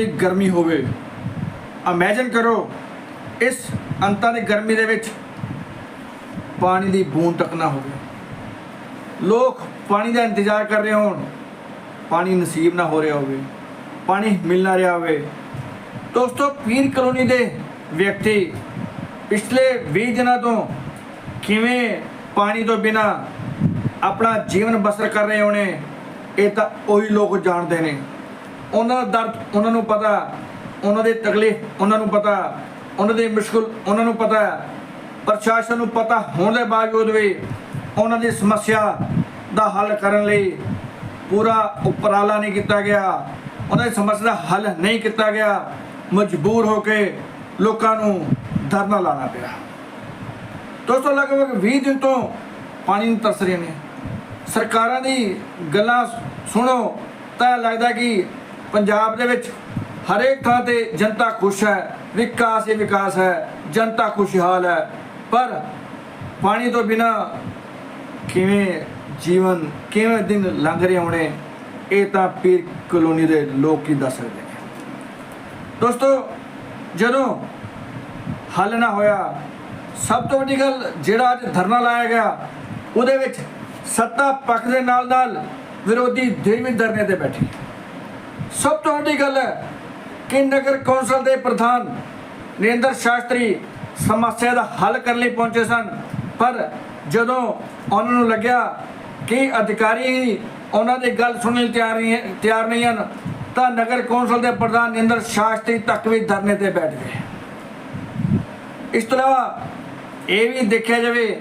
ਦੀ ਗਰਮੀ ਹੋਵੇ। ਇਮੇਜਿਨ ਕਰੋ, ਇਸ ਅੰਤਾਂ ਦੀ ਗਰਮੀ ਦੇ ਵਿੱਚ ਪਾਣੀ ਦੀ ਬੂੰਦ ਤੱਕ ਨਾ ਹੋਵੇ। ਲੋਕ ਪਾਣੀ ਦਾ ਇੰਤਜ਼ਾਰ ਕਰ ਰਹੇ ਹੋਣ, ਪਾਣੀ ਨਸੀਬ ਨਾ ਹੋ ਰਿਹਾ ਹੋਵੇ, ਪਾਣੀ ਮਿਲ ਨਾ ਰਿਹਾ ਹੋਵੇ। ਦੋਸਤੋ, ਪੀਰ ਕਲੋਨੀ ਦੇ ਵਿਅਕਤੀ ਪਿਛਲੇ 20 ਦਿਨਾਂ ਤੋਂ ਕਿਵੇਂ ਪਾਣੀ ਤੋਂ ਬਿਨਾ ਆਪਣਾ ਜੀਵਨ ਬਸਰ ਕਰ ਰਹੇ ਹੋਣੇ, ਇਹ ਤਾਂ ਉਹੀ ਲੋਕ ਜਾਣਦੇ ਨੇ। ਉਹਨਾਂ ਦਾ ਦਰਦ ਉਹਨਾਂ ਨੂੰ ਪਤਾ, ਉਹਨਾਂ ਦੀ ਤਕਲੀਫ ਉਹਨਾਂ ਨੂੰ ਪਤਾ, ਉਹਨਾਂ ਦੀ ਮੁਸ਼ਕਲ ਉਹਨਾਂ ਨੂੰ ਪਤਾ, ਪ੍ਰਸ਼ਾਸਨ ਨੂੰ ਪਤਾ ਹੋਣ ਦੇ ਬਾਵਜੂਦ ਵੀ ਉਹਨਾਂ ਦੀ ਸਮੱਸਿਆ ਦਾ ਹੱਲ ਕਰਨ ਲਈ ਪੂਰਾ ਉਪਰਾਲਾ ਨਹੀਂ ਕੀਤਾ ਗਿਆ, ਉਹਨਾਂ ਦੀ ਸਮੱਸਿਆ ਦਾ ਹੱਲ ਨਹੀਂ ਕੀਤਾ ਗਿਆ, ਮਜਬੂਰ ਹੋ ਕੇ ਲੋਕਾਂ ਨੂੰ ਧਰਨਾ ਲਾਣਾ ਪਿਆ। ਦੋਸਤੋ, ਲਗਭਗ 20 ਦਿਨ ਤੋਂ ਪਾਣੀ ਨੂੰ ਤਰਸ ਰਹੇ ਨੇ। ਸਰਕਾਰਾਂ ਦੀ ਗੱਲਾਂ ਸੁਣੋ, ਤਾਂ ਲੱਗਦਾ ਕਿ ਪੰਜਾਬ ਦੇ ਵਿੱਚ ਹਰੇਕ ਥਾਂ ਤੇ ਜਨਤਾ ਖੁਸ਼ ਹੈ, ਵਿਕਾਸ ਹੀ ਵਿਕਾਸ ਹੈ, ਜਨਤਾ ਖੁਸ਼ਹਾਲ ਹੈ। ਪਰ ਪਾਣੀ ਤੋਂ ਬਿਨਾ ਕਿਵੇਂ ਜੀਵਨ, ਕਿਵੇਂ ਦਿਨ ਲੰਘ ਰਹੇ ਹੋਣੇ, ਇਹ ਤਾਂ ਪੀਰ ਕਲੋਨੀ ਦੇ ਲੋਕ ਹੀ ਦੱਸ ਸਕਦੇ ਨੇ। ਦੋਸਤੋ, ਜਦੋਂ ਹੱਲ ਨਾ ਹੋਇਆ, ਸਭ ਤੋਂ ਵੱਡੀ ਗੱਲ ਜਿਹੜਾ ਅੱਜ ਧਰਨਾ ਲਾਇਆ ਗਿਆ, ਉਹਦੇ ਵਿੱਚ ਸੱਤਾ ਪੱਖ ਦੇ ਨਾਲ ਨਾਲ ਵਿਰੋਧੀ ਧਿਰ ਵੀ ਧਰਨੇ ਤੇ ਬੈਠੇ। ਸਭ ਤੋਂ ਵੱਡੀ ਗੱਲ ਹੈ ਕਿ ਨਗਰ ਕੌਂਸਲ ਦੇ ਪ੍ਰਧਾਨ ਨਰਿੰਦਰ ਸ਼ਾਸਤਰੀ ਸਮੱਸਿਆ ਦਾ ਹੱਲ ਕਰਨ ਲਈ ਪਹੁੰਚੇ ਸਨ। ਪਰ ਜਦੋਂ ਉਹਨਾਂ ਨੂੰ ਲੱਗਿਆ ਕਿ ਅਧਿਕਾਰੀ ਉਹਨਾਂ ਦੀ ਗੱਲ ਸੁਣਨ ਲਈ ਤਿਆਰ ਨਹੀਂ ਤਿਆਰ ਨਹੀਂ ਹਨ, ਤਾਂ ਨਗਰ ਕੌਂਸਲ ਦੇ ਪ੍ਰਧਾਨ ਨਰਿੰਦਰ ਸ਼ਾਸਤਰੀ ਤੱਕ ਵੀ ਧਰਨੇ ਤੇ ਬੈਠ ਗਏ। ਇਸ ਤੋਂ ਇਲਾਵਾ ਇਹ ਵੀ ਦੇਖਿਆ ਜਾਵੇ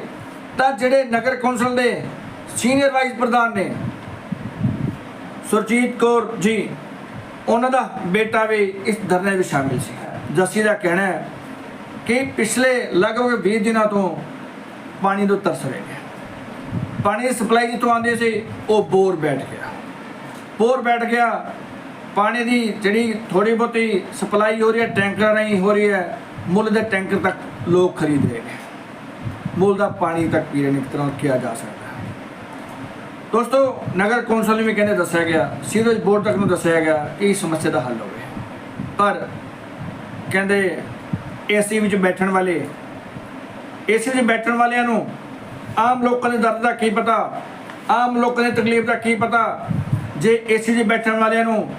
ਤਾਂ ਜਿਹੜੇ ਨਗਰ ਕੌਂਸਲ ਦੇ ਸੀਨੀਅਰ ਵਾਈਸ ਪ੍ਰਧਾਨ ਨੇ ਸੁਰਜੀਤ ਕੌਰ ਜੀ ਉਹਨਾਂ ਦਾ ਬੇਟਾ ਵੀ ਇਸ ਧਰਨੇ ਵਿੱਚ ਸ਼ਾਮਿਲ ਸੀ। ਜੱਸੀ ਦਾ ਕਹਿਣਾ ਹੈ ਕਿ ਪਿਛਲੇ ਲਗਭਗ 20 ਦਿਨਾਂ ਤੋਂ ਪਾਣੀ ਤੋਂ ਤਰਸ ਰਹੇ ਨੇ। ਪਾਣੀ ਦੀ ਸਪਲਾਈ ਜਿੱਥੋਂ ਆਉਂਦੀ ਸੀ, ਉਹ ਬੋਰ ਬੈਠ ਗਿਆ। ਬੋਰ ਬੈਠ ਗਿਆ, ਪਾਣੀ ਦੀ ਜਿਹੜੀ ਥੋੜੀ ਬਹੁਤੀ ਸਪਲਾਈ ਹੋ ਰਹੀ ਹੈ, ਟੈਂਕਰਾਂ ਰਾਹੀਂ ਹੋ ਰਹੀ ਹੈ, ਮੁੱਲ ਦੇ ਟੈਂਕਰ ਤੱਕ ਲੋਕ ਖਰੀਦ ਰਹੇ ਨੇ। ਮੁੱਲ ਦਾ ਪਾਣੀ ਤੱਕ ਪੀ ਰਹੇ ਨੇ ਇੱਕ ਤਰ੍ਹਾਂ ਕਿਹਾ ਜਾ ਸਕਦਾ। ਦੋਸਤੋ, ਨਗਰ ਕੌਂਸਲ ਨੂੰ ਵੀ ਕਹਿੰਦੇ ਦੱਸਿਆ ਗਿਆ, ਸੀਵਰੇਜ ਬੋਰਡ ਤੱਕ ਨੂੰ ਦੱਸਿਆ ਗਿਆ ਕਿ ਇਸ ਸਮੱਸਿਆ ਦਾ ਹੱਲ ਹੋਵੇ। ਪਰ ਕਹਿੰਦੇ, ਏਸੀ ਵਿੱਚ ਬੈਠਣ ਵਾਲੇ, ਏਸੀ ਵਿੱਚ ਬੈਠਣ ਵਾਲਿਆਂ ਨੂੰ ਆਮ ਲੋਕਾਂ ਦੇ ਦਰਦ ਦਾ ਕੀ ਪਤਾ? ਆਮ ਲੋਕਾਂ ਦੀ ਤਕਲੀਫ ਦਾ ਕੀ ਪਤਾ? ਜੇ ਏਸੀ 'ਚ ਬੈਠਣ ਵਾਲਿਆਂ ਨੂੰ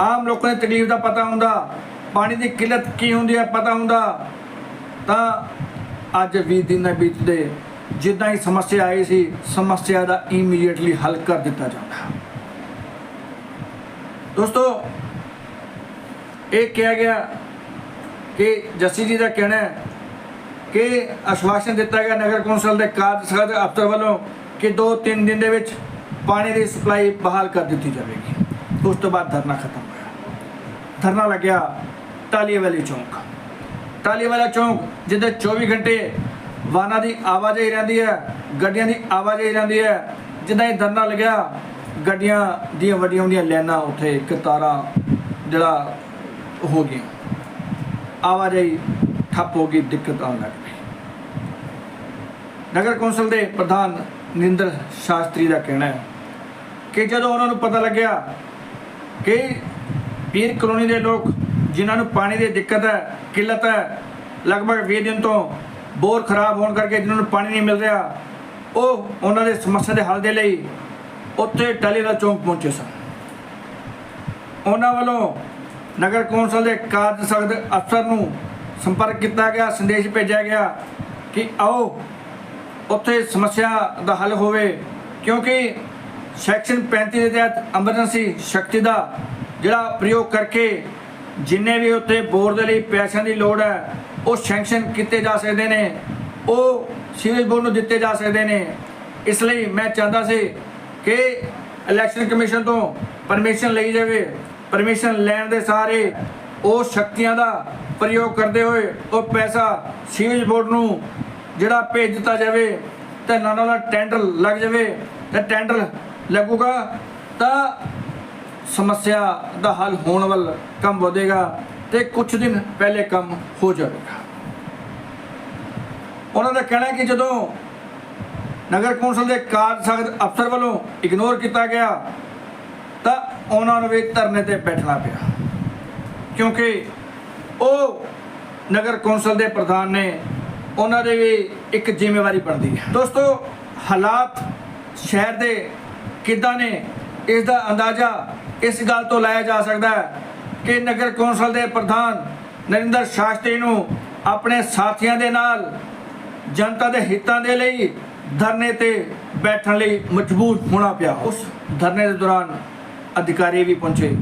ਆਮ ਲੋਕਾਂ ਦੀ ਤਕਲੀਫ ਦਾ ਪਤਾ ਹੁੰਦਾ, ਪਾਣੀ ਦੀ ਕਿੱਲਤ ਕੀ ਹੁੰਦੀ ਹੈ ਪਤਾ ਹੁੰਦਾ, ਤਾਂ ਅੱਜ 20 ਦਿਨ ਨਾ ਬੀਤਦੇ ਜਿੱਦਾਂ ਹੀ ਸਮੱਸਿਆ ਆਈ ਸੀ, ਸਮੱਸਿਆ ਦਾ ਇਮੀਡੀਏਟਲੀ ਹੱਲ ਕਰ ਦਿੱਤਾ ਜਾਂਦਾ ਦੋਸਤੋ, ਇਹ ਕਿਹਾ ਗਿਆ ਕਿ ਜੱਸੀ ਜੀ ਦਾ ਕਹਿਣਾ ਹੈ ਕਿ ਆਸ਼ਵਾਸਨ ਦਿੱਤਾ ਗਿਆ ਨਗਰ ਕੌਂਸਲ ਦੇ ਕਾਰਜ ਸਾਧ ਅਫਸਰ ਵੱਲੋਂ ਕਿ 2-3 ਦਿਨ ਦੇ ਵਿੱਚ ਪਾਣੀ ਦੀ ਸਪਲਾਈ ਬਹਾਲ ਕਰ ਦਿੱਤੀ ਜਾਵੇਗੀ। ਉਸ ਤੋਂ ਬਾਅਦ ਧਰਨਾ ਖਤਮ ਹੋਇਆ। ਧਰਨਾ ਲੱਗਿਆ ਟਾਲੀਵਾਲੀ ਚੌਂਕ। ਟਾਲੀਵਾਲਾ ਚੌਂਕ ਜਿੱਥੇ 24 ਘੰਟੇ ਵਾਹਨਾਂ ਦੀ ਆਵਾਜਾਈ ਰਹਿੰਦੀ ਹੈ, ਗੱਡੀਆਂ ਦੀ ਆਵਾਜਾਈ ਰਹਿੰਦੀ ਹੈ। ਜਿੱਦਾਂ ਇਹ ਧਰਨਾ ਲੱਗਿਆ, ਗੱਡੀਆਂ ਦੀਆਂ ਵੱਡੀਆਂ ਵੱਡੀਆਂ ਲਾਈਨਾਂ ਉੱਥੇ ਕਤਾਰਾਂ ਜਿਹੜਾ ਹੋ ਗਈਆਂ। ਆਵਾਜਾਈ ਠੱਪ ਹੋ ਗਈ, ਦਿੱਕਤ ਆਉਣ ਲੱਗ ਪਈ। ਨਗਰ ਕੌਂਸਲ ਦੇ ਪ੍ਰਧਾਨ ਨਿੰਦਰ ਸ਼ਾਸਤਰੀ ਦਾ ਕਹਿਣਾ ਹੈ ਕਿ ਜਦੋਂ ਉਹਨਾਂ ਨੂੰ ਪਤਾ ਲੱਗਿਆ ਕਿ ਪੀਰ ਕਲੋਨੀ ਦੇ ਲੋਕ ਜਿਨ੍ਹਾਂ ਨੂੰ ਪਾਣੀ ਦੀ ਦਿੱਕਤ ਹੈ, ਕਿੱਲਤ ਹੈ, ਲਗਭਗ 20 ਦਿਨ ਤੋਂ ਬੋਰ ਖਰਾਬ ਹੋਣ ਕਰਕੇ ਜਿਨ੍ਹਾਂ ਨੂੰ ਪਾਣੀ ਨਹੀਂ ਮਿਲ ਰਿਹਾ, ਉਹ ਉਹਨਾਂ ਦੇ ਸਮੱਸਿਆ ਦੇ ਹੱਲ ਦੇ ਲਈ ਉੱਥੇ ਟਾਲੀ ਦਾ ਚੌਂਕ ਪਹੁੰਚੇ ਸਨ। ਉਹਨਾਂ ਵੱਲੋਂ ਨਗਰ ਕੌਂਸਲ ਦੇ ਕਾਰਜ ਸਖਤ ਅਫਸਰ ਨੂੰ ਸੰਪਰਕ ਕੀਤਾ ਗਿਆ, ਸੰਦੇਸ਼ ਭੇਜਿਆ ਗਿਆ ਕਿ ਆਓ ਉੱਥੇ ਸਮੱਸਿਆ ਦਾ ਹੱਲ ਹੋਵੇ, ਕਿਉਂਕਿ ਸੈਕਸ਼ਨ 35 ਦੇ ਤਹਿਤ ਐਮਰਜੈਂਸੀ ਸ਼ਕਤੀ ਦਾ ਜਿਹੜਾ ਪ੍ਰਯੋਗ ਕਰਕੇ ਜਿੰਨੇ ਵੀ ਉੱਥੇ ਬੋਰ ਦੇ ਲਈ ਪੈਸਿਆਂ ਦੀ ਲੋੜ ਹੈ ਉਹ ਸੈਂਕਸ਼ਨ ਕੀਤੇ ਜਾ ਸਕਦੇ ਨੇ, ਉਹ ਸੀਵਰੇਜ ਬੋਰਡ ਨੂੰ ਦਿੱਤੇ ਜਾ ਸਕਦੇ ਨੇ। ਇਸ ਲਈ ਮੈਂ ਚਾਹੁੰਦਾ ਸੀ ਕਿ ਇਲੈਕਸ਼ਨ ਕਮਿਸ਼ਨ ਤੋਂ ਪਰਮਿਸ਼ਨ ਲਈ ਜਾਵੇ। ਪਰਮਿਸ਼ਨ ਲੈਣ ਦੇ ਸਾਰੇ ਉਹ ਸ਼ਕਤੀਆਂ ਦਾ ਪ੍ਰਯੋਗ ਕਰਦੇ ਹੋਏ ਉਹ ਪੈਸਾ ਸੀਵਰੇਜ ਬੋਰਡ ਨੂੰ ਜਿਹੜਾ ਭੇਜ ਦਿੱਤਾ ਜਾਵੇ ਤੇ ਨਾਲ ਨਾਲ ਟੈਂਡਰ ਲੱਗ ਜਾਵੇ ਤੇ ਟੈਂਡਰ ਲੱਗੂਗਾ ਤਾਂ ਸਮੱਸਿਆ ਦਾ ਹੱਲ ਹੋਣ ਵੱਲ ਕੰਮ ਵਧੇਗਾ। ਤੇ ਕੁਝ ਦਿਨ ਪਹਿਲੇ ਕੰਮ ਹੋ ਜਾਵੇਗਾ। ਉਹਨਾਂ ਦਾ ਕਹਿਣਾ ਕਿ ਜਦੋਂ ਨਗਰ ਕੌਂਸਲ ਦੇ ਕਾਰਜ ਸਖਤ ਅਫਸਰ ਵੱਲੋਂ ਇਗਨੋਰ ਕੀਤਾ ਗਿਆ, ਤਾਂ ਉਹਨਾਂ ਨੂੰ ਵੀ ਧਰਨੇ ਤੇ ਬੈਠਣਾ ਪਿਆ। ਕਿਉਂਕਿ ਉਹ ਨਗਰ ਕੌਂਸਲ ਦੇ ਪ੍ਰਧਾਨ ਨੇ ਉਹਨਾਂ ਦੇ ਵੀ ਇੱਕ ਜ਼ਿੰਮੇਵਾਰੀ ਬਣਦੀ ਹੈ। ਦੋਸਤੋ, ਹਾਲਾਤ ਸ਼ਹਿਰ ਦੇ ਕਿੱਦਾਂ ਨੇ, ਇਸ ਦਾ ਅੰਦਾਜ਼ਾ ਇਸ ਗੱਲ ਤੋਂ ਲਾਇਆ ਜਾ ਸਕਦਾ ਹੈ ਕਿ ਨਗਰ ਕੌਂਸਲ ਦੇ ਪ੍ਰਧਾਨ ਨਰਿੰਦਰ ਸ਼ਾਸਤਰੀ ਨੂੰ ਆਪਣੇ ਸਾਥੀਆਂ ਦੇ ਨਾਲ, ਜਨਤਾ ਦੇ ਹਿੱਤਾਂ ਦੇ ਲਈ ਧਰਨੇ ਤੇ ਬੈਠਣ ਲਈ ਮਜਬੂਰ ਹੋਣਾ ਪਿਆ। ਉਸ ਧਰਨੇ ਦੇ ਦੌਰਾਨ ਅਧਿਕਾਰੀ ਵੀ ਪਹੁੰਚੇ।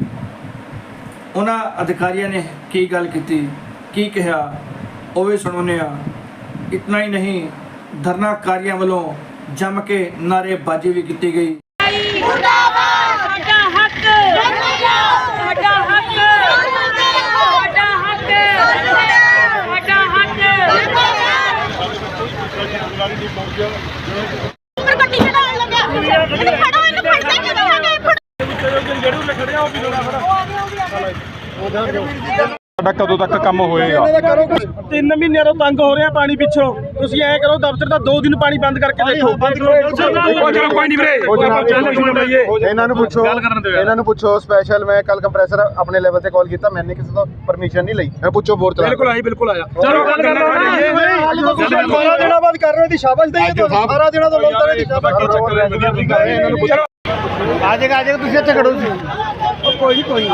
ਉਹਨਾਂ ਅਧਿਕਾਰੀਆਂ ਨੇ ਕੀ ਗੱਲ ਕੀਤੀ, ਕੀ ਕਿਹਾ, ਉਹ ਵੀ ਸੁਣਾਉਂਦੇ ਆ ਇਤਨਾ ਹੀ ਨਹੀਂ ਧਰਨਾਕਾਰੀਆਂ ਵੱਲੋਂ ਜੰਮ ਕੇ ਨਾਅਰੇਬਾਜ਼ੀ ਵੀ ਕੀਤੀ ਗਈ। ਮੁਰਦਾਬਾਦ ਸਾਡਾ ਹੱਕ ਸਾਡਾ ਹੱਕ ਸਾਡਾ ਹੱਕ ਸਾਡਾ ਹੱਕ ਉੱਪਰ ਗੱਡੀ ਚੜਾਉਣ ਲੱਗਿਆ ਇਹਨੂੰ ਫੜੋ ਇਹਨੂੰ ਫੜਨਾ ਕਿਉਂ ਆਗੇ ਸਾਡਾ ਕਦੋਂ ਤੱਕ ਕੰਮ ਹੋਏਗਾ? ਤਿੰਨ ਮਹੀਨਿਆਂ ਤੋਂ ਤੰਗ ਹੋ ਰਿਹਾ ਪਾਣੀ ਪਿੱਛੋਂ। ਤੁਸੀਂ ਐ ਕਰੋ ਦਫ਼ਤਰ ਦਾ 2 ਦਿਨ ਪਾਣੀ ਬੰਦ ਕਰਕੇ ਦੇਖੋ। ਚਲੋ ਕੋਈ ਨਹੀਂ ਵੀਰੇ। ਜੀ, ਇਹਨਾਂ ਨੂੰ ਪੁੱਛੋ। ਇਹਨਾਂ ਨੂੰ ਪੁੱਛੋ ਸਪੈਸ਼ਲ ਮੈਂ ਕੱਲ ਕੰਪਰੈਸਰ ਆਪਣੇ ਲੈਵਲ ਤੇ ਕਾਲ ਕੀਤਾ ਮੈंने ਕਿਸੇ ਤੋਂ ਪਰਮਿਸ਼ਨ ਨਹੀਂ ਲਈ। ਮੈਂ ਪੁੱਛੋ ਬੋਰ ਚਲਾ। ਬਿਲਕੁਲ ਆਈ ਬਿਲਕੁਲ ਆਇਆ। ਚਲੋ ਗੱਲ ਕਰ ਅੱਜ ਤਾਂ ਤੁਸੀਂ 12 ਦਿਨਾਂ ਬਾਅਦ ਕਰ ਰਹੇ ਹੋ ਦੀ ਸ਼ਾਬਾਸ਼ ਦੇਈਏ ਤੁਹਾਨੂੰ। 12 ਦਿਨਾਂ ਤੋਂ ਲੋਕ ਦੀ ਸ਼ਾਬਾਸ਼ ਇਹਨਾਂ ਨੂੰ ਪੁੱਛੋ। ਆ ਜਾਏਗਾ ਆ ਜਾਏਗਾ ਤੁਸੀਂ ਇੱਥੇ ਖੜੋ ਤੁਸੀਂ ਕੋਈ ਨਹੀਂ ਕੋਈ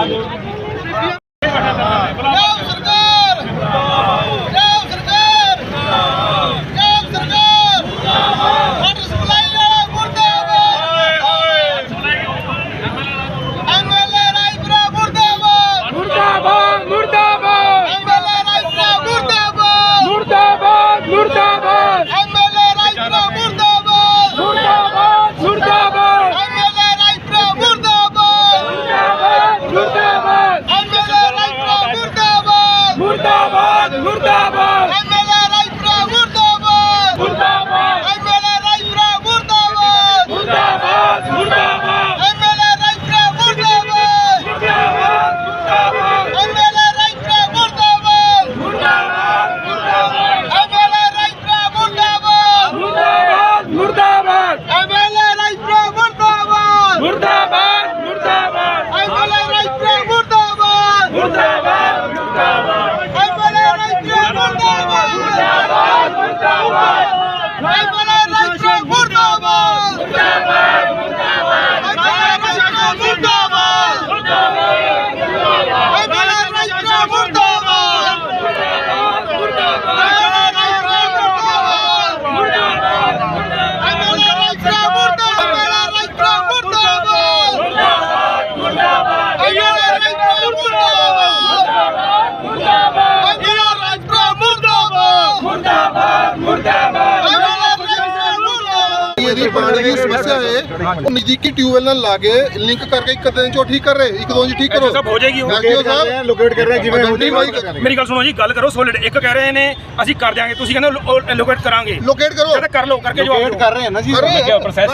ਉਹ ਨਜ਼ਦੀਕੀ ਟਿਊਬਵੈਲ ਨਾਲ ਲਾ ਕੇ ਲਿੰਕ ਕਰਕੇ ਇੱਕ ਦਿਨ ਚੋਂ ਠੀਕ ਕਰ ਰਹੇ ਇੱਕ ਦੋ ਜੀ ਠੀਕ ਕਰੋ। ਸਭ ਹੋ ਜਾਏਗੀ ਉਹ। ਐਸਡੀਓ ਸਾਹਿਬ ਲੋਕੇਟ ਕਰ ਰਹੇ ਜਿਵੇਂ ਬਾਈ ਮੇਰੀ ਗੱਲ ਸੁਣੋ ਜੀ ਗੱਲ ਕਰੋ ਸੋਲਿਡ ਇੱਕ ਕਹਿ ਰਹੇ ਨੇ ਅਸੀਂ ਕਰ ਦਿਆਂਗੇ ਤੁਸੀਂ ਕਹਿੰਦੇ ਲੋਕੇਟ ਕਰਾਂਗੇ। ਲੋਕੇਟ ਕਰੋ। ਕਰ ਲਓ ਕਰਕੇ ਜਵਾਬ ਦਿਓ। ਕਰ ਰਹੇ ਹਾਂ ਨਾ ਜੀ। ਪ੍ਰੋਸੈਸ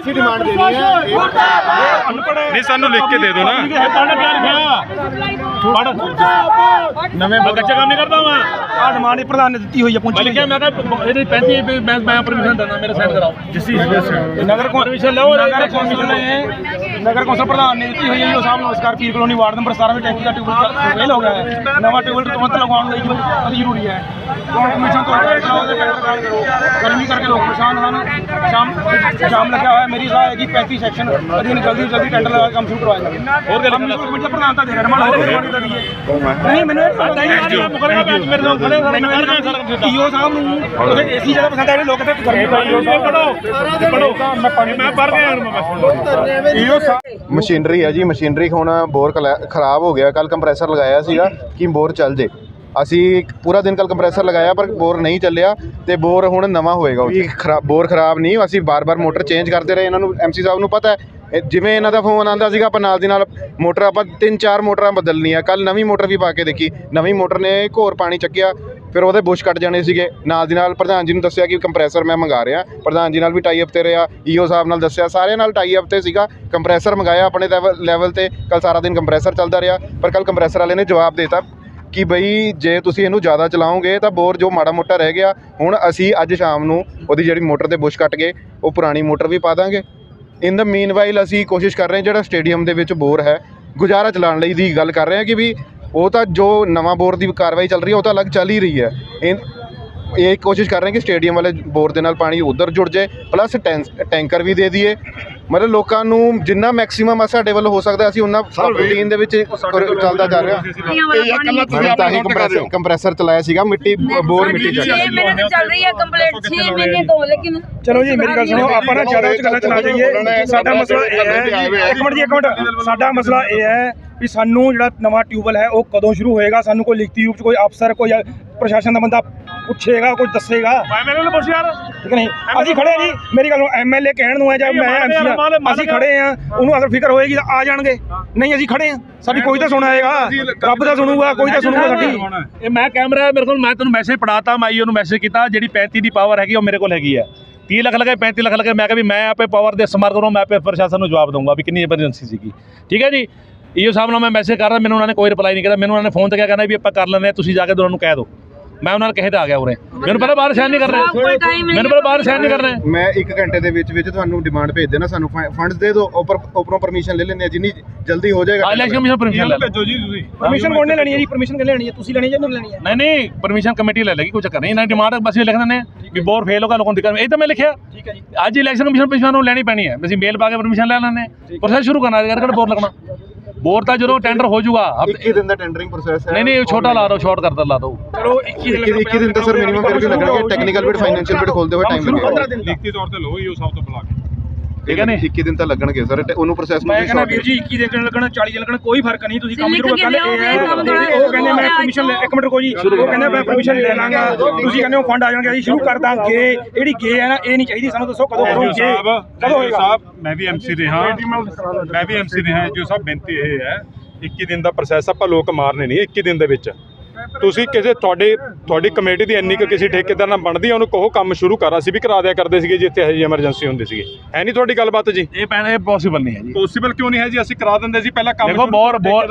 ਅਸੀਂ ਡਿਮਾਂਡ ਦੇਣੀ ਹੈ ਨਹੀਂ ਸਾਨੂੰ ਲਿਖ ਕੇ ਦੇ ਦਿਓ ਨਾ। ਪੜ੍ਹ ਲਿਖਿਆ ਪੜ੍ਹ। ਨਵੇਂ ਬੱਚਾ ਕੰਮ ਨਹੀਂ ਕਰਦਾ ਮੈਂ ਆ ਡਿਮਾਂਡ ਹੀ ਪ੍ਰਧਾਨ ਨੇ ਦਿੱਤੀ ਹੋਈ ਹੈ ਪੁੰਛ ਲਿਖਿਆ ਮੈਂ ਕਿਹਾ ਇਹਦੀ 35 ਮੈਂ ਮੈਂ ਪਰਮਿਸ਼ਨ ਦਿੰਦਾ ਮੇਰੇ ਸਾਈਨ ਕਰਾਓ। ਜਿਸੀ ਨਗਰ ਪਰਮਿਸ਼ਨ ਲਓ ਨਗਰ ਕੌਂਸਲ ਨੇ ਨਗਰ ਕੌਂਸਲ ਪ੍ਰਧਾਨ ਨੇ ਦਿੱਤੀ ਹੋਈ ਹੈ ਜੀ ਉਹ ਸਾਹਮਣੇ ਨਮਸਕਾਰ ਪੀਰ ਕਲੋਨੀ ਵਾਰਡ ਨੰਬਰ 17 ਵਿੱਚ ਟੈਂਕੀ ਦਾ ਟਿਊਬਲ ਫੇਲ ਹੋ ਗਿਆ ਹੈ। ਨਵਾਂ ਟਿਊਬਲ ਤੁਰੰਤ ਲਗਵਾਉਣ ਲਈ ਜ਼ਰੂਰੀ ਹੈ। ਕੌਣ ਕਮਿਸ਼ਨ ਤੋਂ ਅਪਡੇਟ ਕਰਾਓ ਤੇ ਕਰੋ। ਗਰਮੀ ਕਰਕੇ ਲੋਕ ਪਰੇਸ਼ਾਨ ਹਨ। ਸ਼ਾਮ ਸ਼ਾਮ ਲੱਗਿਆ ਹੋਇਆ ਮੇਰੀ ਰਾਏ ਹੈ ਕਿ 35 ਸੈਕਸ਼ਨ ਅਧੀਨ ਜਲਦੀ ਜਲਦੀ ਟੈਂਡਰ ਲਗਾ ਕੇ ਕੰਮ ਸ਼ੁਰੂ ਕਰਵਾਇਆ ਜਾਵੇ ਹੋਰ ਗੱਲ ਕਮਿਸ਼ਨ ਦਾ ਪ੍ਰਧਾਨ ਤਾਂ ਦੇ ਰਿਹਾ ਰਮਨ ਹੋਰ ਗੱਲ ਦਾ ਨਹੀਂ ਮੈਨੂੰ ਇਹ ਪਤਾ ਹੀ ਨਹੀਂ ਮੁਕਰਨਾ ਬੈਚ ਮੇਰੇ ਨਾਲ ਖੜੇ ਈਓ ਸਾਹਿਬ ਨੂੰ ਉਹਦੇ ਏਸੀ ਜ਼ਿਆਦਾ ਪਸੰਦ ਆ ਜਿਹੜੇ ਲੋਕ ਤੇ ਗਰਮੀ ਪੜੋ ਪੜੋ ਮੈਂ ਪਾਣੀ ਮੈਂ ਪੜ ਰਿਹਾ ਹਾਂ ਈਓ ਮਸ਼ੀਨਰੀ ਹੈ ਜੀ ਮਸ਼ੀਨਰੀ ਹੁਣ ਬੋਰ ਖਰਾਬ ਹੋ ਗਿਆ। ਕੱਲ ਕੰਪਰੈਸਰ ਲਗਾਇਆ ਸੀਗਾ ਕਿ ਬੋਰ ਚੱਲ ਜੇ। ਅਸੀਂ ਪੂਰਾ ਦਿਨ ਕੱਲ ਕੰਪਰੈਸਰ ਲਗਾਇਆ ਪਰ ਬੋਰ ਨਹੀਂ ਚੱਲਿਆ ਤੇ ਬੋਰ ਹੁਣ ਨਵਾਂ ਹੋਏਗਾ ਉਹ। ਖਰਾਬ ਬੋਰ ਖਰਾਬ ਨਹੀਂ ਅਸੀਂ ਬਾਰ-ਬਾਰ ਮੋਟਰ ਚੇਂਜ ਕਰਦੇ ਰਹੇ। ਇਹਨਾਂ ਨੂੰ ਐਮਸੀ ਸਾਹਿਬ ਨੂੰ ਪਤਾ ਹੈ ਇਹ ਜਿਵੇਂ ਇਹਨਾਂ ਦਾ ਫੋਨ ਆਂਦਾ ਸੀਗਾ ਆਪਾਂ ਨਾਲ ਦੀ ਨਾਲ ਮੋਟਰ ਆਪਾਂ ਤਿੰਨ ਚਾਰ ਮੋਟਰਾਂ ਬਦਲਣੀਆਂ। ਕੱਲ ਨਵੀਂ ਮੋਟਰ ਵੀ ਪਾ ਕੇ ਦੇਖੀ। ਨਵੀਂ ਮੋਟਰ ਨੇ ਇੱਕ ਹੋਰ ਪਾਣੀ ਚੱਕਿਆ ਫਿਰ ਉਹਦੇ ਬੁਸ਼ ਕੱਟ ਜਾਣੇ ਸੀਗੇ। ਨਾਲ ਦੀ ਨਾਲ ਪ੍ਰਧਾਨ ਜੀ ਨੂੰ ਦੱਸਿਆ ਕਿ ਕੰਪਰੈਸਰ ਮੈਂ ਮੰਗਾ ਰਿਹਾ। ਪ੍ਰਧਾਨ ਜੀ ਨਾਲ ਵੀ ਟਾਈ ਅਪ ਤੇ ਰਿਹਾ ਈਓ ਸਾਹਿਬ ਨਾਲ ਦੱਸਿਆ। ਸਾਰਿਆਂ ਨਾਲ ਟਾਈ ਅਪ ਤੇ ਸੀਗਾ। ਕੰਪਰੈਸਰ ਮੰਗਾਇਆ ਆਪਣੇ ਲੈਵਲ ਤੇ। ਕੱਲ ਸਾਰਾ ਦਿਨ ਕੰਪਰੈਸਰ ਚੱਲਦਾ ਰਿਹਾ। ਪਰ ਕੱਲ ਕੰਪਰੈਸਰ ਵਾਲੇ ਨੇ ਜਵਾਬ ਦੇਤਾ ਕਿ ਬਈ ਜੇ ਤੁਸੀਂ ਇਹਨੂੰ ਜ਼ਿਆਦਾ ਚਲਾਓਗੇ ਤਾਂ ਬੋਰ ਜੋ ਮਾੜਾ ਮੋਟਾ ਰਹਿ ਗਿਆ, ਹੁਣ ਅਸੀਂ ਅੱਜ ਸ਼ਾਮ ਨੂੰ ਉਹਦੀ ਜਿਹੜੀ ਮੋਟਰ 'ਤੇ ਬੁਸ਼ ਕੱਟ ਗਏ, ਉਹ ਪੁਰਾਣੀ ਮੋਟਰ ਵੀ ਪਾ ਦਾਂਗੇ। ਇਨ ਦਾ ਮੀਨਵਾਈਲ ਅਸੀਂ ਕੋਸ਼ਿਸ਼ ਕਰ ਰਹੇ ਹਾਂ, ਜਿਹੜਾ ਸਟੇਡੀਅਮ ਦੇ ਵਿੱਚ ਬੋਰ ਹੈ, ਗੁਜ਼ਾਰਾ ਚਲਾਉਣ ਲਈ ਦੀ ਗੱਲ ਕਰ ਰਹੇ ਹਾਂ ਕਿ ਵੀ ਉਹ ਤਾਂ ਜੋ ਨਵਾਂ ਬੋਰ ਦੀ ਕਾਰਵਾਈ ਚੱਲ ਰਹੀ ਹੈ, ਉਹ ਤਾਂ ਅਲੱਗ ਚੱਲ ਹੀ ਰਹੀ ਹੈ। ਇਹ ਇਹ ਕੋਸ਼ਿਸ਼ ਕਰ ਰਹੇ ਹਾਂ ਕਿ ਸਟੇਡੀਅਮ ਵਾਲੇ ਬੋਰ ਦੇ ਨਾਲ ਪਾਣੀ ਉਧਰ ਜੁੜ ਜਾਏ ਪਲੱਸ ਟੈਂਕਰ ਵੀ ਦੇ ਦਈਏ। ਮਤਲਬ ਲੋਕਾਂ ਨੂੰ ਜਿੰਨਾ ਮੈਕਸਿਮਮ ਸਾਡੇ ਵੱਲੋਂ ਹੋ ਸਕਦਾ ਅਸੀਂ ਉਹਨਾਂ ਰੂਟੀਨ ਦੇ ਵਿੱਚ ਚੱਲਦਾ ਜਾ ਰਿਹਾ। ਮੈਡਮ ਤਾਂ ਹੀ ਕੰਪਰੈਸਰ ਕੰਪਰੈਸਰ ਚਲਾਇਆ ਸੀਗਾ ਮਿੱਟੀ ਬੋਰ ਮਿੱਟੀ ਚੱਲ ਰਹੀ ਹੈ ਕੰਪਲੀਟ 6 ਮਹੀਨੇ ਤੋਂ ਲੇਕਿਨ ਚਲੋ ਜੀ ਮੇਰੀ ਗੱਲ ਸੁਣੋ ਆਪਾਂ ਨਾ ਜ਼ਿਆਦਾ ਚ ਗੱਲਾਂ ਚ ਨਾ ਜਾਈਏ। ਸਾਡਾ ਮਸਲਾ ਇਹ ਹੈ ਇੱਕ ਮਿੰਟ ਜੀ ਇੱਕ ਮਿੰਟ। ਸਾਡਾ ਮਸਲਾ ਇਹ ਹੈ ਵੀ ਸਾਨੂੰ ਜਿਹੜਾ ਨਵਾਂ ਟਿਊਬਲ ਹੈ ਉਹ ਕਦੋਂ ਸ਼ੁਰੂ ਹੋਏਗਾ? ਸਾਨੂੰ ਕੋਈ ਲਿਖਤੀ ਰੂਪ ਚ ਕੋਈ ਅਫਸਰ ਕੋਈ ਪ੍ਰਸ਼ਾਸਨ ਦਾ ਬੰਦਾ ਪੁੱਛੇਗਾ ਕੋਈ ਦੱਸੇਗਾ। ਮੇਰੇ ਨਾਲ ਪੁੱਛ ਯਾਰ। ਠੀਕ ਨਹੀਂ? ਅਸੀਂ ਖੜੇ ਜੀ। ਮੇਰੀ ਗੱਲ ਐਮਐਲਏ ਕਹਿਣ ਨੂੰ ਹੈ ਜਾਂ ਮੈਂ ਐਮਸੀ ਅਸੀਂ ਖੜੇ ਹਾਂ। ਉਹਨੂੰ ਅਗਰ ਫਿਕਰ ਹੋਏਗੀ ਤਾਂ ਆ ਜਾਣਗੇ। ਨਹੀਂ ਅਸੀਂ ਖੜੇ ਹਾਂ ਸਾਡੀ ਕੋਈ ਤਾਂ ਸੁਣਾਏਗਾ ਰੱਬ ਦਾ ਸੁਣੂਗਾ ਕੋਈ ਤਾਂ ਸੁਣੂਗਾ ਸਾਡੀ। ਇਹ ਮੈਂ ਕੈਮਰਾ ਮੇਰੇ ਕੋਲ ਮੈਂ ਤੁਹਾਨੂੰ ਮੈਸੇਜ ਪੜਾਤਾ ਮੈਂ ਉਹਨੂੰ ਮੈਸੇਜ ਕੀਤਾ ਜਿਹੜੀ 35 ਦੀ ਪਾਵਰ ਹੈਗੀ ਉਹ ਮੇਰੇ ਕੋਲ ਹੈਗੀ ਹੈ 30 ਲੱਖ ਲਗੇ 35 ਲੱਖ ਲਗੇ ਮੈਂ ਕਿਹਾ ਵੀ ਮੈਂ ਆਪੇ ਪਾਵਰ ਦੇ ਇਸਤੇਮਾਲ ਕਰੂੰ ਮੈਂ ਆਪੇ ਪ੍ਰਸ਼ਾਸਨ ਨੂੰ ਜਵਾਬ ਦਊਂਗਾ ਵੀ ਕਿੰਨੀ ਐਮਰਜੈਂਸੀ ਸੀਗੀ। ਠੀਕ ਹੈ ਜੀ? ਸਾਹਿਬ ਨਾਲ ਮੈਂ ਮੈਸੇਜ ਕਰ ਰਿਹਾ ਮੈਨੂੰ ਉਹਨਾਂ ਨੇ ਕੋਈ ਰਿਪਲਾਈ ਨਹੀਂ ਕੀਤਾ। ਮੈਨੂੰ ਉਹਨਾਂ ਨੇ ਫੋਨ ਤੇ ਕਿਹਾ ਕਹਿੰਦਾ ਵੀ ਆਪਾਂ ਕਰ ਲੈਂਦੇ ਤੁਸੀਂ ਜਾ ਕੇ ਉਹਨਾਂ ਨੂੰ ਕਹਿ ਦਿਓ। ਮੈਂ ਉਹਨਾਂ ਨੂੰ ਕਹੇ ਤੇ ਆ ਗਿਆ ਉਰੇ। ਮੈਨੂੰ ਪਤਾ ਬਾਹਰ ਸਾਈਨ ਨਹੀਂ ਕਰ ਕੋਈ ਰਹੇ time ਨਹੀਂ ਮੈਨੂੰ ਪਤਾ ਬਾਹਰ ਸਾਈਨ ਨਹੀਂ ਕਰ ਰਹੇ ਮੈਂ 1 ਘੰਟੇ ਦੇ ਵਿੱਚ ਵਿੱਚ ਤੁਹਾਨੂੰ ਡਿਮਾਂਡ ਭੇਜ ਦੇਣਾ ਸਾਨੂੰ ਫੰਡਸ ਦੇ ਦਿਓ ਉੱਪਰ ਉੱਪਰੋਂ ਪਰਮਿਸ਼ਨ ਲੈ ਲੈਂਦੇ ਆ ਜਿੰਨੀ ਜਲਦੀ ਹੋ ਜਾਏਗਾ। ਇਲੈਕਸ਼ਨ ਕਮਿਸ਼ਨ ਪਰਮਿਸ਼ਨ ਲੈ ਲਓ। ਭੇਜੋ ਜੀ ਤੁਸੀਂ। ਪਰਮਿਸ਼ਨ ਕੋਣ ਨੇ ਲੈਣੀ ਹੈ ਜੀ? ਪਰਮਿਸ਼ਨ ਕਿਹਨੇ ਲੈਣੀ ਹੈ? ਤੁਸੀਂ ਲੈਣੀ ਹੈ ਜਾਂ ਲੈਣੀ ਹੈ? ਨਹੀਂ ਨਹੀਂ ਪਰਮਿਸ਼ਨ ਕਮੇਟੀ ਲੈ ਲੇਗੀ ਕੋਈ ਚੱਕਰ ਨਹੀਂ। ਇਹਨਾਂ ਦੀ ਡਿਮਾਂਡ ਬਸ ਇਹ ਲਿਖ ਦਿੰਦੇ ਵੀ ਬੋਰ ਫੇਲ ਹੋਗਾ ਲੋਕਾਂ ਦੀ ਦਿੱਕਤ ਇਹ ਤਾਂ ਮੈਂ ਲਿਖਿਆ। ਠੀਕ ਹੈ ਜੀ। ਅੱਜ ਇਲੈਕਸ਼ਨ ਕਮਿਸ਼ਨ ਪਰਮਿਸ਼ਨ ਨੂੰ ਲੈਣੀ ਪੈਣੀ ਹੈ। ਅਸੀਂ ਮੇਲ ਪਾ ਕੇ ਪਰਮਿਸ਼ਨ ਲੈ ਲੈਣੇ ਪ੍ਰੋਸੈਸ ਸ਼ੁਰੂ ਕਰਨਾ ਹੈ ਕਿਹੜਾ ਬੋਰ ਲੱਗਣਾ। ਬੋਰ ਤਾਂ ਜਦੋਂ ਟੈਂਡਰ ਹੋ ਜਾਊਗਾ ਅਬ- 21 ਦਿਨ ਦਾ ਟੈਂਡਰਿੰਗ ਪ੍ਰੋਸੈਸ ਹੈ। ਨਹੀਂ ਨਹੀਂ ਉਹ ਛੋਟਾ ਲਾ ਦਿਓ ਸ਼ਾਰਟ ਕਰਦਾ ਲਾ ਦਿਓ। ਚਲੋ 21 ਦਿਨ 21 ਦਿਨ ਤਾਂ ਸਰ ਮਿਨੀਮਮ ਫਿਰ ਵੀ ਲੱਗਣਗੇ ਟੈਕਨੀਕਲ ਬਿਟ ਫਾਈਨੈਂਸ਼ੀਅਲ ਬਿਟ ਖੋਲਦੇ ਹੋਏ ਟਾਈਮ ਲੱਗੇਗਾ। ਲਿਖਤੀ ਤੌਰ ਤੇ ਲਓ ਈਓ ਸਾਹਿਬ ਤੋਂ ਬੁਲਾ ਕੇ ਠੀਕ ਹੈ 21 ਦਿਨ ਤਾਂ ਲੱਗਣਗੇ ਸਰ ਉਹਨੂੰ ਪ੍ਰੋਸੈਸ ਨੂੰ ਮੈਂ ਕਹਿੰਦਾ ਵੀਰ ਜੀ 21 ਦਿਨ ਲੱਗਣਾ 40 ਦਿਨ ਲੱਗਣਾ ਕੋਈ ਫ਼ਰਕ ਨਹੀਂ ਤੁਸੀਂ ਕੰਮ ਕਰ ਲਿਆਓ, ਇਹ। ਉਹ ਕਹਿੰਦੇ ਮੈਂ ਪਰਮਿਸ਼ਨ ਲੈ ਇੱਕ ਮਿੰਟ ਰੁਕੋ ਜੀ ਉਹ ਕਹਿੰਦੇ ਮੈਂ ਪਰਮਿਸ਼ਨ ਲੈ ਲਾਂਗਾ। ਤੁਸੀਂ ਕਹਿੰਦੇ ਹੋ ਫੰਡ ਆ ਜਾਣਗੇ ਅਸੀਂ ਸ਼ੁਰੂ ਕਰ ਦਾਂਗੇ ਜਿਹੜੀ ਗੇ ਹੈ ਨਾ ਇਹ ਨਹੀਂ ਚਾਹੀਦੀ ਸਾਨੂੰ ਦੱਸੋ ਕਦੋਂ ਕਰੋਗੇ ਸਾਹਿਬ ਕਦੋਂ ਹੋਏਗਾ? ਸਾਹਿਬ ਮੈਂ ਵੀ ਐਮਸੀ ਰਿਹਾ। ਮੈਂ ਵੀ ਐਮਸੀ ਰਿਹਾ ਜੋ ਸਾਹਿਬ ਬੇਨਤੀ ਇਹ ਹੈ 21 ਦਿਨ ਦਾ ਪ੍ਰੋਸੈਸ ਆਪਾਂ ਲੋਕ ਮਾਰਨੇ ਨਹੀਂ 21 ਦਿਨ ਦੇ ਵਿੱਚ। ਤੁਸੀਂ ਕਿਸੇ ਤੁਹਾਡੇ ਤੁਹਾਡੀ ਕਮੇਟੀ ਦੀ ਇੰਨੀ ਕੁ ਕਿਸੇ ਠੇਕੇਦਾਰ ਨਾਲ ਬਣਦੀ ਉਹਨੂੰ ਕਹੋ ਕੰਮ ਸ਼ੁਰੂ ਕਰ ਅਸੀਂ ਵੀ ਕਰਾ ਦਿਆ ਕਰਦੇ ਸੀਗੇ ਜਿੱਥੇ ਇਹ ਐਮਰਜੈਂਸੀ ਹੁੰਦੀ ਸੀਗੀ। ਹੈ ਨਹੀਂ ਤੁਹਾਡੀ ਗੱਲਬਾਤ ਜੀ? ਇਹ ਪੈਣਾ ਇਹ ਪੋਸੀਬਲ ਨਹੀਂ ਹੈ ਜੀ। ਪੋਸੀਬਲ ਕਿਉਂ ਨਹੀਂ ਹੈ ਜੀ? ਅਸੀਂ ਕਰਾ ਦਿੰਦੇ ਸੀ ਪਹਿਲਾਂ ਕੰਮ ਦੇਖੋ ਬੋਰ ਬੋਰ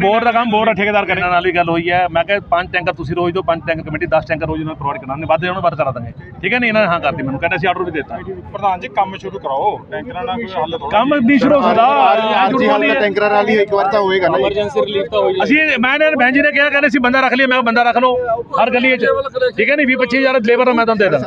ਬੋਰ ਦਾ ਕੰਮ ਬੋਰ ਦਾ ਠੇਕੇਦਾਰ ਕਰਨ ਨਾਲ ਹੀ ਗੱਲ ਹੋਈ ਹੈ। ਮੈਂ ਕਿਹਾ ਪੰਜ ਟੈਂਕਰ ਤੁਸੀਂ ਰੋਜ਼ ਦਿਓ ਪੰਜ ਟੈਂਕਰ ਕਮੇਟੀ 10 ਟੈਂਕਰ ਰੋਜ਼ ਨਾਲ ਪ੍ਰੋਵਾਈਡ ਕਰਾਂਗੇ ਵੱਧ ਉਹਨੂੰ ਵੱਧ ਕਰਾ ਦਾਂਗੇ। ਠੀਕ ਹੈ ਨਹੀਂ? ਇਹਨਾਂ ਨੇ ਹਾਂ ਕਰਤੀ ਮੈਨੂੰ। ਕਹਿੰਦੇ ਅਸੀਂ ਆਰਡਰ ਵੀ ਦੇ ਦਿੱਤਾ। ਪ੍ਰਧਾਨ ਜੀ ਕੰਮ ਸ਼ੁਰੂ ਕਰਾਓ। ਟੈਂਕਰਾਂ ਨਾਲ ਕੋਈ ਹੱਲ ਕੰਮ ਨਹੀਂ ਸ਼ੁਰੂ ਹੋ ਅੱਜ ਹਾਲ ਟੈਂਕਰਾਂ ਨਾਲ ਹੀ ਇੱਕ ਵਾਰ ਤਾਂ ਹੋਏਗਾ ਨਾ ਜੀ। ਅਸੀਂ ਮੈਂ ਨੇ ਕਿਹਾ ਕਹਿੰਦੇ ਸੀ ਬੰਦਾ ਰੱਖ ਲਈ ਮੈਂ ਬੰਦਾ ਰੱਖ ਲਓ, ਹਰ ਗਲੀ 'ਚ। ਠੀਕ ਹੈ ਨਹੀਂ 20 25000 ਲੇਬਰ ਦਾ ਮੈਂ ਤੁਹਾਨੂੰ ਦੇ ਦਾਂ।